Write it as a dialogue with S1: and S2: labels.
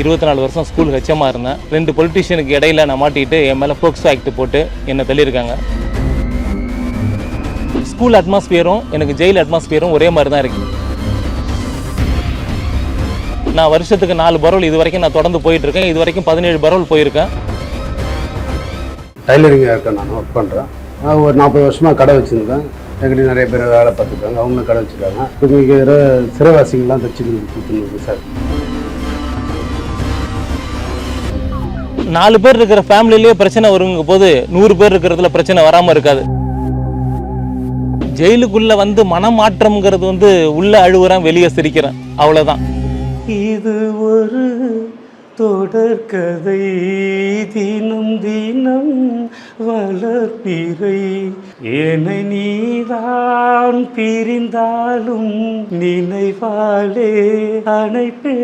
S1: இருபத்தி நாலு வருஷம் ஸ்கூல் ஹெச்எம்மாக இருந்தேன். ரெண்டு பொலிட்டிஷியனுக்கு இடையில நான் மாட்டிட்டு என் மேலே போக்சோ ஆக்ட் போட்டு என்னை தள்ளியிருக்காங்க. ஸ்கூல் அட்மாஸ்பியரும் எனக்கு ஜெயில் அட்மாஸ்பியரும் ஒரே மாதிரி தான் இருக்கு. நான் வருஷத்துக்கு நாலு பரோல் இது வரைக்கும் நான் தொடர்ந்து போயிட்டு இருக்கேன். இது வரைக்கும் பதினேழு பரோல் போயிருக்கேன்.
S2: டைலரிங் இருக்கேன் நான் ஒர்க் பண்ணுறேன் நான் ஒரு நாற்பது வருஷமாக கடை வச்சுருக்கேன் எங்கிட்ட நிறைய பேர் வேலை பார்த்துருக்காங்க. அவங்களும் கடை வச்சுருக்காங்க. இங்கே இருக்கிற சிறைவாசிகள்லாம் தச்சு கொடுத்துருக்கு சார்.
S1: நாலு பேர் இருக்கிற ஃபேமிலியிலேயே பிரச்சனை வருங்க போது நூறு பேர் இருக்கிறதுல பிரச்சனை வராமல் இருக்காது. ஜெயிலுக்குள்ள வந்து மனமாற்றம்ங்கிறது வந்து உள்ளே அழுவுறேன் வெளியே சிரிக்கிறேன். அவ்வளோதான்
S3: இது ஒரு தொடர்கதை தினம் தினம் வளர்ப்பிறை என நீதான் பிரிந்தாலும் நினைவாலே அணைப்பே.